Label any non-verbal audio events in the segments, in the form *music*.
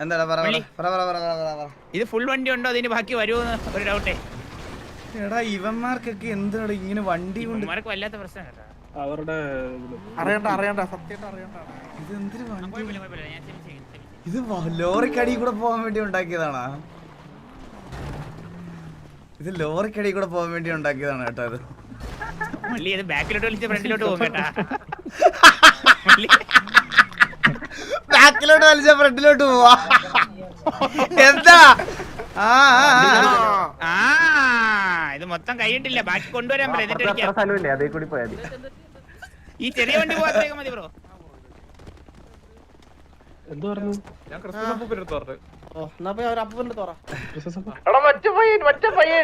എന്താടാ പറ പറ പറ പറ പറ പറ പറ. ഇത് ഫുൾ വണ്ടി ഉണ്ടോ? അതിന് ബാക്കി വരുമോ ഒരു ഡൗട്ടേ എടാ ഇവന്മാർക്കൊക്കെ എന്താണ് ഇങ്ങനെ വണ്ടി കൊണ്ട് വല്ലാത്ത പ്രശ്നം അവരുടെ അറിയണ്ട അറിയണ്ട സത്യം അറിയണ്ട. ഇത് എന്തൊരു വണ്ടി. ഇത് ലോറിക്കടി കൂടെ പോകാൻ വേണ്ടി ഉണ്ടാക്കിയതാണാ? ഇത് ലോറിക്കടി കൂടെ പോകാൻ വേണ്ടി ഉണ്ടാക്കിയതാണ് കേട്ടോ അത് ഇത് ബാക്കിലോട്ട് വിളിച്ച് ഫ്രണ്ടിലോട്ട് പോകും കേട്ടാ. *laughs* ബാക്കിലോട്ട് വലിച്ച ഫ്രണ്ടിലോട്ട് പോവാ. എന്താ? ഇത് മൊത്തം കഴിയിട്ടില്ല ബാക്കി കൊണ്ടുവരാൻ പറ്റില്ല. എന്നിട്ട് അടിക്കാം സ്ഥലമില്ലേ? അതേ കൂടി പോയാൽ മതി. ഈ ചെറിയ വണ്ടി പോകാത്തേക്ക് മതി ബ്രോ. ലോറിയൊന്നും പറഞ്ഞു? ഞാൻ അടുത്ത് പറഞ്ഞു.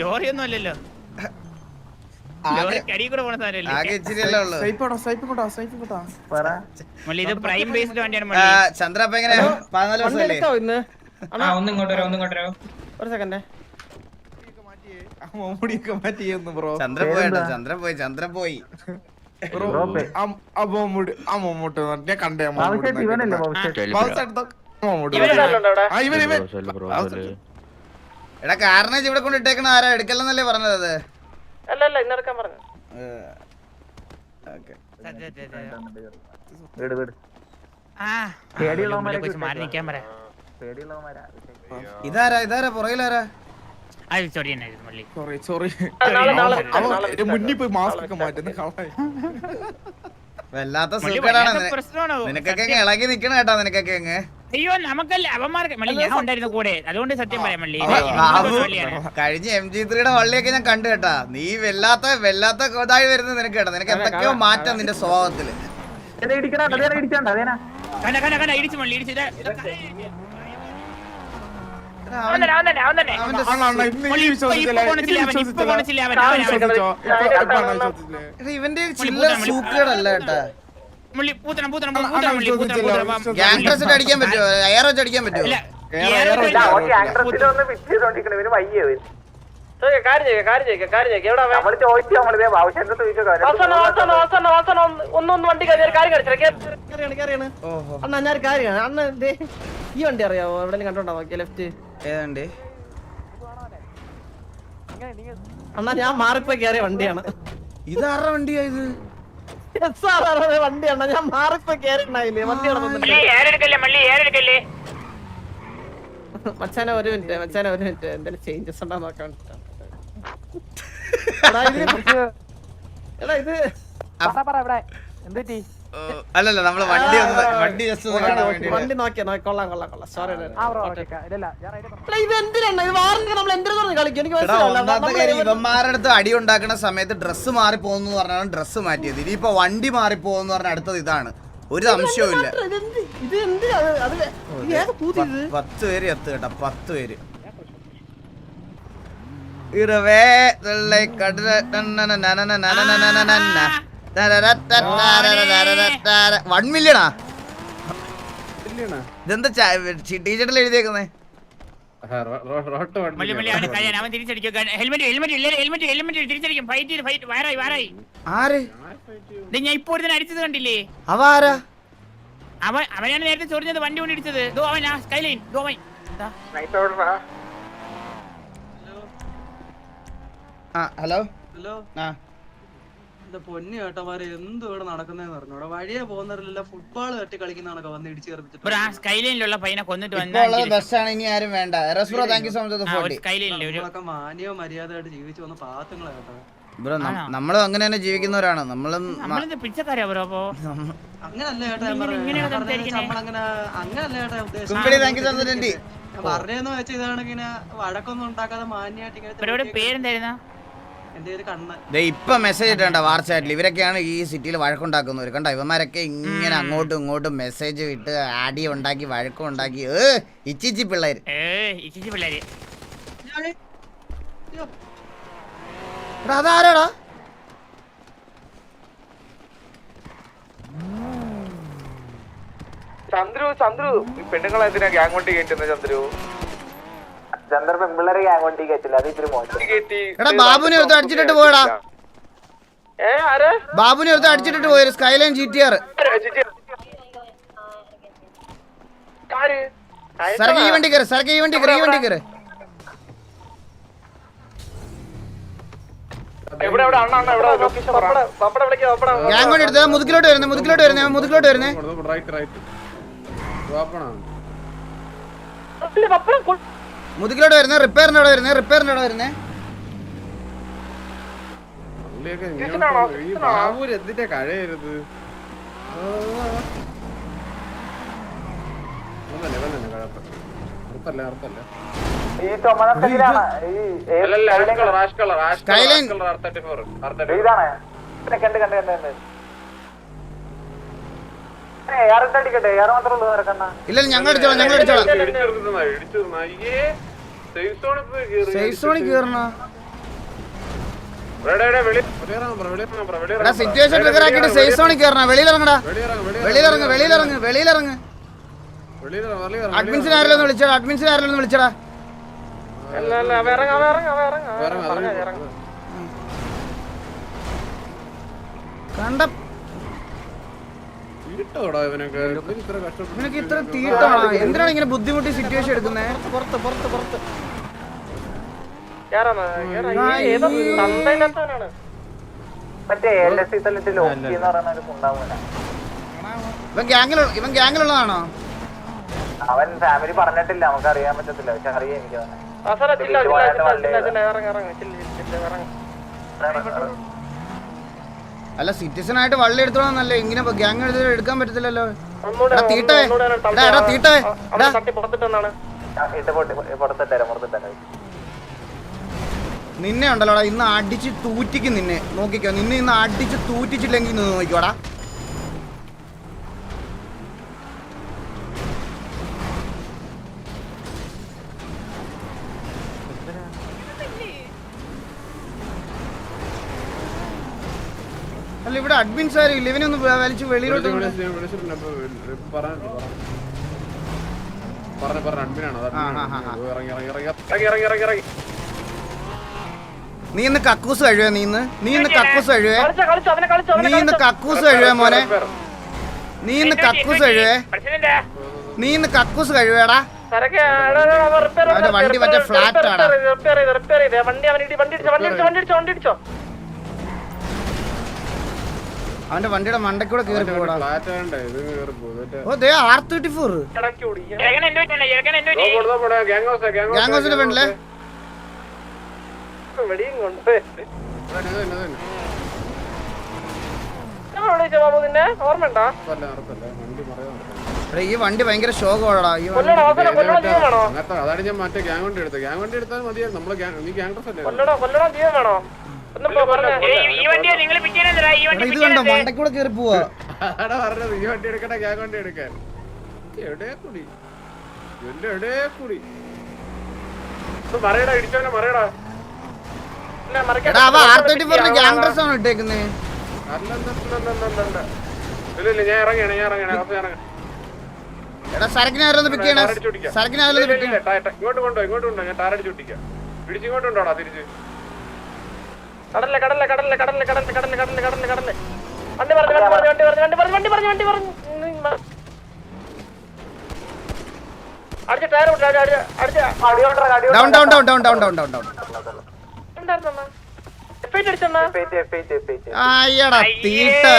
ലോറി ഒന്നും അല്ലല്ലോ. ലോറി ആകെ കടി കൂടെ പോണ സാധനമല്ലേ ആകെ ഇച്ചിരിയല്ലേ ഉള്ളു. സൈപ്പോടാ സൈപ്പ് കൊണ്ടാ സൈപ്പ് കൊണ്ടാ പറ. മള്ളി ഇത് പ്രൈം ബേസ്ഡ് വണ്ടിയാണ് ആ, മള്ളി ചന്ദ്ര അപ്പൊ എങ്ങനെ പതിനാല് വണ്ടി ദിവസമല്ലേ എടുത്തോ ഇന്ന്? ഒന്ന് ഇങ്ങോട്ട് വരാം ഒന്ന് ഇങ്ങോട്ട് വരാം. ഒരു സെക്കൻഡേ മുടിയൊക്കെ മാറ്റിയെന്ന് ബ്രോ. ചന്ദ്ര പോയിട്ടോ ചന്ദ്ര പോയി ചന്ദ്രൻ പോയി. മമ്മൂട്ടി ഞാൻ കണ്ടേ ഇവനല്ലേ ആ ഇവൻ ഇവൻ. എടാ കാരണേജ് ഇവിടെ കൊണ്ട് ഇട്ടേക്കണ ആരാ? എടുക്കലെന്നല്ലേ പറഞ്ഞത് അത്? അല്ല അല്ല ഇന്നെടുക്കാൻ പറഞ്ഞു. ഇതാരാ ഇതാരാ? പുറകിലാരാ വല്ലാത്ത പ്രശ്നമാണോ? നിനക്കൊക്കെ അങ്ങ് ഇളകി നിക്കണ കേട്ടാ നിനക്കൊക്കെ അങ്ങ്. അയ്യോ നമുക്കല്ല അവന്മാർക്ക് മള്ളി ഞാൻ ഉണ്ടായിരുന്നു കൂടെ. അതുകൊണ്ട് സത്യം പറയാം മള്ളി. കഴിഞ്ഞ എം ജി ത്രീയുടെ വള്ളിയൊക്കെ ഞാൻ കണ്ടു കേട്ടാ. നീ വല്ലാത്ത വല്ലാത്ത ഇതായി വരുന്നത് നിനക്ക് കേട്ടോ. നിനക്ക് എന്തൊക്കെയോ മാറ്റം നിന്റെ സ്വഭാവത്തിൽ. ഇടിച്ചു മള്ളി ഇടിച്ചു. ഇവന്റെ ചില്ലറ സൂക്കേടല്ല കേട്ടാ. മള്ളി പൂത്തണം പൂത്തണം പൂത്തണം പൂത്തണം പൂത്തണം അടിക്കാൻ പറ്റുമോ? എയർ വെച്ച് അടിക്കാൻ പറ്റുമോ? എവിടെ ഒന്നൊന്ന് വണ്ടി അണ്ണ ഞാൻ കാര്യമാണ് അണ്ണ ദേ, ഈ വണ്ടി അറിയാവോ? എവിടെയും കണ്ടോണ്ടാ നോക്കിയ ലെഫ്റ്റ് ഏതാണ്ട് അണ്ണാ ഞാൻ മാറിപ്പോയി കയറിയ വണ്ടിയാണ്. ഇതാരുടെ വണ്ടിയാ ഇത്? SRR ടെ വണ്ടിയാണ് ഞാൻ മാറിപ്പോ കേറിണ്ടായില്ലേ? വണ്ടി കടന്നില്ലേ മച്ചാന ഒരു മിനിറ്റ് മച്ചാന ഒരു മിനിറ്റ്. എന്തെങ്കിലും ചേഞ്ചസ് ഉണ്ടോ നോക്കാൻ *laughs* എടാ, ഇത് പറ ഇത് ഓ, അല്ലല്ല നമ്മൾ വണ്ടി ഒന്ന് വണ്ടി ജസ്റ്റ് വേണ്ടി വണ്ടി നോക്കിയാ നോക്കി കൊള്ളാം കൊള്ളാം കൊള്ളാം സോറി ഇത് എന്തിനാണ് ഇത് വാറണ്ടി നമ്മൾ എന്തിനാണ് കളിക്കും എനിക്ക് എടാ മനസ്സിലാവില്ല ഒന്നാമത്തെ നമ്മൾ കാര്യം ഇവന്മാരുടെ അടുത്ത് അടി ഉണ്ടാക്കുന്ന സമയത്ത് ഡ്രസ്സ് മാറി പോകുന്നു പറഞ്ഞാണ് ഡ്രസ്സ് മാറ്റിയത് ഇനിയിപ്പോ വണ്ടി മാറി പോകുന്നു പറഞ്ഞ അടുത്തത് ഇതാണ് ഒരു സംശയവും ഇല്ല പത്ത് പേര് എത്ത് കേട്ടാ പത്ത് പേര് ഇറവേ വെള്ളை കടല വൺ മില്യണാ ഇതെന്താ ടീച്ചറിൽ എഴുതിയേക്കുന്നേ റോട്ട് വണ്ടി മള്ളി മള്ളി അവന് കഴിയാൻ അവൻ തിരിച്ചടിക്കും ഹെൽമെറ്റ് ഹെൽമെറ്റ് ഇല്ല ഹെൽമെറ്റ് ഹെൽമെറ്റ് തിരിച്ചടിക്കും ഫൈറ്റ് ചെയ്ത് ഫൈറ്റ് വയറായി വയറായി ആര് ഇത് ഞാൻ തന്നെ അടിച്ചത് കണ്ടില്ലേ അവ അവൻ അവനാണ് നേരത്തെ ചൊറിഞ്ഞത് വണ്ടി കൊണ്ട് ഇടിച്ചത് ദോ അവൻ ആ സ്കൈലൈൻ ദോ അവൻ ഹലോ ഹലോ ആ എന്റെ പൊന്നു ചേട്ടന്മാരെ എന്ത് ഇവിടെ നടക്കുന്നതെന്ന് പറഞ്ഞോടാ വഴിയെ പോകുന്നവരിലെല്ലാം ഫുട്ബോൾ തട്ടി കളിക്കുന്നതാണൊക്കെ വന്ന് ഇടിച്ചു ബ്രോ ആ ചേർത്തിട്ട് സ്കൈലൈനിലുള്ള പയ്യനെ കൊന്നിട്ട് ഇപ്പൊ വന്ന ഉള്ളത് ബസ്സാണ് ഇനി ആരും വേണ്ട. Err is bro thank you so much ഒരു ഫോർട്ടി സ്കൈലൈനില്ല ഒരു നമ്മളൊക്കെ മാന്യോ മര്യാദയായിട്ട് ജീവിച്ചു വന്ന പാത്തങ്ങളെ കേട്ടോ ബ്രോ നമ്മളും അങ്ങനെ തന്നെ ജീവിക്കുന്നവരാണ്. നമ്മളും മ- നമ്മളിത് പിച്ചക്കാരാ ബ്രോ അപ്പോ? നമ്മ- അങ്ങനല്ല ചേട്ടാ ഞാൻ ഇങ്ങനെ- പറഞ്ഞത്. ഇങ്ങനെയാണ് ഞാൻ പറഞ്ഞത് സംസാരിക്കുന്നെ? നമ്മളങ്ങനെ അങ്ങനല്ല ചേട്ടാ ഞാൻ ഉദ്ദേശിച്ചത്. Kumbidi thank you so much twenty ഞാൻ പറഞ്ഞതെന്ന് വെച്ചാൽ ഇതാണ് ഇങ്ങനെ വഴക്കൊന്നും ഉണ്ടാക്കാതെ മാന്യായിട്ട് ഇങ്ങനെ ഇവരുടെ. പേരെന്തായിരുന്നു? ഇപ്പൊ മെസ്സേജ് ഇട്ടണ്ട വാട്സാപ്പിൽ ഇവരൊക്കെയാണ് ഈ സിറ്റിയിൽ വഴക്കുണ്ടാക്കുന്നവർ കണ്ടോ ഇവന്മാരൊക്കെ ഇങ്ങനെ അങ്ങോട്ടും ഇങ്ങോട്ടും മെസ്സേജ് ഇട്ട് അടി ഉണ്ടാക്കി വഴക്കം ഉണ്ടാക്കി. ഏ ഇച്ചിച്ചി പിള്ളേര്. അതാരാടാ? ചന്ദ്രു ചന്ദ്രു. പെണ്ണുങ്ങളെന്തിനാ പെണ്ണുങ്ങളെ എന്തിനാ ഗ്യാങ് വണ്ടി കയറ്റുന്ന ചന്ദ്രു? സന്ദർഭം പിള്ളേരെ അങ്ങോട്ടേക്ക് കയറ്റില്ല അത് ഇത്തിരി മോശം. എടാ ബാബുവിനെ എടുത്ത് അടിച്ചിട്ടിട്ട് പോയടാ. ബാബുവിനെ എടുത്ത് അടിച്ചിട്ടിട്ട് പോയത് സ്കൈലൈൻ ജി ടി ആർ സരക്ക് ഈ വണ്ടി കയറി സരക്ക് ഈ വണ്ടി കയറി ഈ വണ്ടി കയറി. ഞാൻ കൊണ്ട് എടുത്തത് മുതുക്കിലോട്ട് വരുന്നത് മുതുക്കിലോട്ട് വരുന്നേ മുതുക്കിലോട്ട് വരുന്നേ. പപ്പടം മുതുകിലോട് വരുന്നേ റിപ്പയറിന്റെ അവിടെ വരുന്നത് റിപ്പയറിന്റെ അവിടെ വരുന്നത് കഴിയരുത് കണ്ട് കണ്ട് കണ്ട് കണ്ട്. ഇല്ല ഞങ്ങൾ അടിച്ചോളാം ഞങ്ങൾ അടിച്ചോളാം. സേഫ് സോണിൽ കയറണ എടാ സിറ്റുവേഷൻ ട്രിഗർ ആക്കിയിട്ട് സേഫ് സോണിൽ കയറണ വെളിയിലിറങ്ങടാ. വെളിയിലിറങ്ങ് വെളിയിലിറങ്ങ്. വെളിയിലിറങ്ങ് അഡ്മിൻസിനെ ഒന്ന് വിളിച്ചടാ അഡ്മിൻസിനെ ഒന്ന് വിളിച്ചടാ. കണ്ട ഇരുട്ടോടാ ഇവനൊക്കെ ഇവന് ഇത്ര കഷ്ടപ്പെട്ട് നിനക്ക് ഇത്ര തീട്ടാണോ എന്തിനാണ് ഇങ്ങനെ ബുദ്ധിമുട്ടി സിറ്റുവേഷൻ എടുക്കുന്നേ? പുറത്ത് പുറത്ത് പുറത്ത് ഇവൻ ഗ്യാങ്ങിലുള്ള ഇവൻ ഗ്യാങ്ങിലുള്ളതാണോ അവൻ ഫാമിലി പറഞ്ഞിട്ടില്ല നമുക്ക് അറിയാൻ പറ്റത്തില്ല. പക്ഷെ അറിയാം എനിക്ക് അവനെ. അല്ല സിറ്റിസൺ ആയിട്ട് വള്ളി എടുത്തോളന്നല്ലേ? ഇങ്ങനെ ഗ്യാങ് എടുത്തിട്ട് എടുക്കാൻ പറ്റത്തില്ലല്ലോ. എടാ തീട്ടേ തീട്ടേ നിന്നെ ഉണ്ടല്ലോടാ ഇന്ന് അടിച്ച് തൂറ്റിക്കും നിന്നെ. നോക്കിക്കോ നിന്നെ ഇന്ന് അടിച്ച് തൂറ്റിച്ചില്ലെങ്കിൽ നിന്ന് നോക്കിക്കോടാ. അല്ല ഇവിടെ അഡ്മിൻസ് ആരും ഇല്ല. ഇവനൊന്ന് വലിച്ച് വെളിയിലോട്ട് പറഞ്ഞ പറഞ്ഞ അഡ്മിനാണ്. ആണ്. ഇറങ്ങി ഇറങ്ങി ഇറങ്ങി. ഇറങ്ങി ഇറങ്ങി ഇറങ്ങി നീ ഇന്ന് കക്കൂസ് കഴിവേ നീ ഇന്ന്? നീ ഇന്ന് കക്കൂസ് കഴിവേ? നീ ഇന്ന് കക്കൂസ് കഴിവേ മോനെ? നീ ഇന്ന് കക്കൂസ് കഴിവേ? നീ ഇന്ന് കക്കൂസ് കഴിവേടാ. അവന്റെ വണ്ടി മറ്റേ ഫ്ലാറ്റ് ആടാ. അവന്റെ വണ്ടിയുടെ മണ്ടക്കൂടെ കയറി പോടാ ഓ ദേ ആർ പെണ്ണില്ലേ ഈ വണ്ടി ഭയങ്കര ശോകമാടാ ഈ അതാണ് ഞാൻ മറ്റേ ഗ്യാങ് വണ്ടി എടുത്തത് ഗ്യാങ് വണ്ടി എടുത്താൽ മതിയായിരുന്നു നമ്മൾ നീ ഗ്യാങ് ഡ്രസ് അല്ലേ ഇത് കണ്ടോ മണ്ടക്കൂടെ കേറി പോവാ. പറഞ്ഞത് ഈ വണ്ടി എടുക്കണ്ട ഞാൻ വണ്ടി എടുക്കാൻ. എവിടെ കൂടി? എന്റെ എവിടെ കൂടി? മറിയടാ ഇടിച്ചോനെ മറിയടാ ഞാൻ ഇറങ്ങിയാണ് ഞാൻ ഇറങ്ങിയാണ് അപ്പൊ ഞാൻ ഇറങ്ങാം എടാ സരക്കിനെ ആരോ പിക്ക് ചെയ്യണേ. സരക്കിനെ ആരോ പിക്ക് ചെയ്യണേ ഇങ്ങോട്ട് കൊണ്ടോ ഇങ്ങോട്ട് കൊണ്ടോ ഞാൻ ടാറടിച്ച് ഒട്ടിക്കാം പിടിച്ച് ഇങ്ങോട്ട് കൊണ്ടോടാ തിരിച്ച്. കടലിലെ കടലിലെ കടലിലെ കടലിലെ കടലിലെ കടലിലെ കടലിലെ കടലിലെ കടലിലെ. വണ്ടി പറഞ്ഞു വണ്ടി പറഞ്ഞു വണ്ടി പറഞ്ഞു വണ്ടി പറഞ്ഞു വണ്ടി പറഞ്ഞു വണ്ടി പറഞ്ഞു. അടിച്ച ടയർ അടിച്ച. Down down down down down down down അയ്യടാ തീട്ടേ.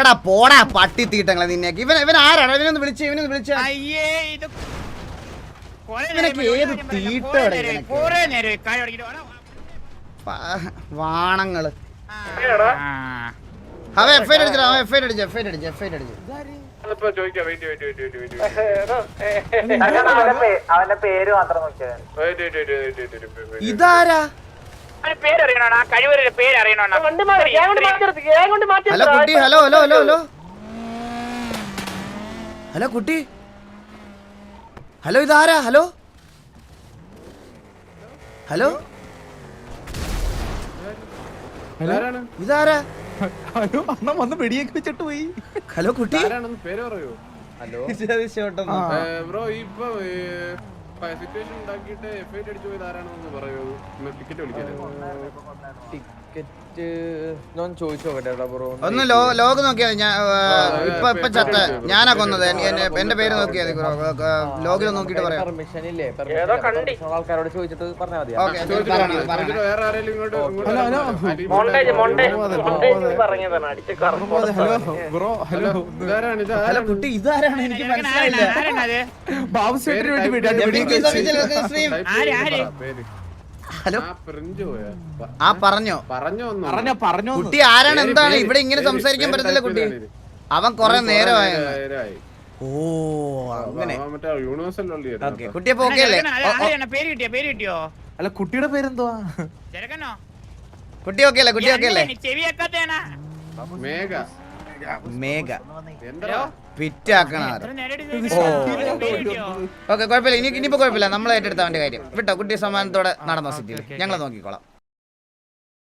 എടാ പോടാ പട്ടി തീട്ടങ്ങളെ നിന്നെ. ഇവൻ ഇവൻ ആരാണ്? ഇവനൊന്ന് വിളിച്ച് ഇവനൊന്ന് വിളിച്ച. അയ്യേ ഇത് കൊറേ ഇവനൊക്കെ നേരം ഏത് കൊറേ വാണങ്ങൾ. F F F F hello കുട്ടി hello hello hello hello. Hello കുട്ടി. ഹലോ ഇതാരാ? ഹലോ. ഹലോ. ഇതാരാ? ഹലോ അണ്ണ വന്ന് വെടിയൊക്കെ വെച്ചിട്ട് പോയി. ഹലോ കുട്ടി. ആരാണെന്ന് പേര് പറയൂ. *laughs* ബ്രോ ഇപ്പൊ സിറ്റുവേഷൻ ഉണ്ടാക്കിയിട്ട് എഫ് ഐ അടിച്ചു പോയത് ആരാണെന്ന് പറയൂ. ടിക്കറ്റ് ടിക്കറ്റ് ഞാൻ ചോദിച്ചു ഒന്ന് ലോഗ് നോക്കിയാ ഞാൻ ഇപ്പൊ ഇപ്പൊ ചത്ത ഞാനാ കൊന്നത്. എന്റെ പേര് നോക്കിയാ ലോഗിൽ നോക്കിട്ട് പറയാം. പെർമിഷൻ ഇല്ലേ ആൾക്കാരോട് ചോദിച്ചിട്ട് മതി ഹലോ കുട്ടി എനിക്ക് മനസ്സിലായില്ല. ബാബു ഹലോ? ആ, പറഞ്ഞോ പോയാ? ആ പറഞ്ഞോ. പറഞ്ഞോ ഒന്ന്? പറഞ്ഞ പറഞ്ഞു കുട്ടി ആരാണ്? എന്താണ്? ഇവിടെ ഇങ്ങനെ സംസാരിക്കാൻ പറ്റത്തില്ല കുട്ടി. അവൻ കൊറേ നേരമായ. ഓ അങ്ങനെ. കുട്ടിയെ ഓക്കെ അല്ലേ? ഓ, ഓ, ആരാണ് പേര് കിട്ടിയോ? പേര് കിട്ടിയോ? അല്ല കുട്ടിയുടെ പേരെന്തുവാ? കുട്ടി ഓക്കെ അല്ലേ? കുട്ടി ഓക്കെ അല്ലേ? മേഘ. മേഘ. എന്താ പിറ്റാക്കണ. ഓക്കെ കുഴപ്പമില്ല. ഇനി ഇനിയിപ്പോ കുഴപ്പമില്ല. നമ്മൾ ഏറ്റെടുത്ത അവന്റെ കാര്യം. വിട്ടോ കുട്ടി സമ്മാനത്തോടെ നടന്നോ സിറ്റിയിൽ ഞങ്ങൾ നോക്കിക്കോളാം.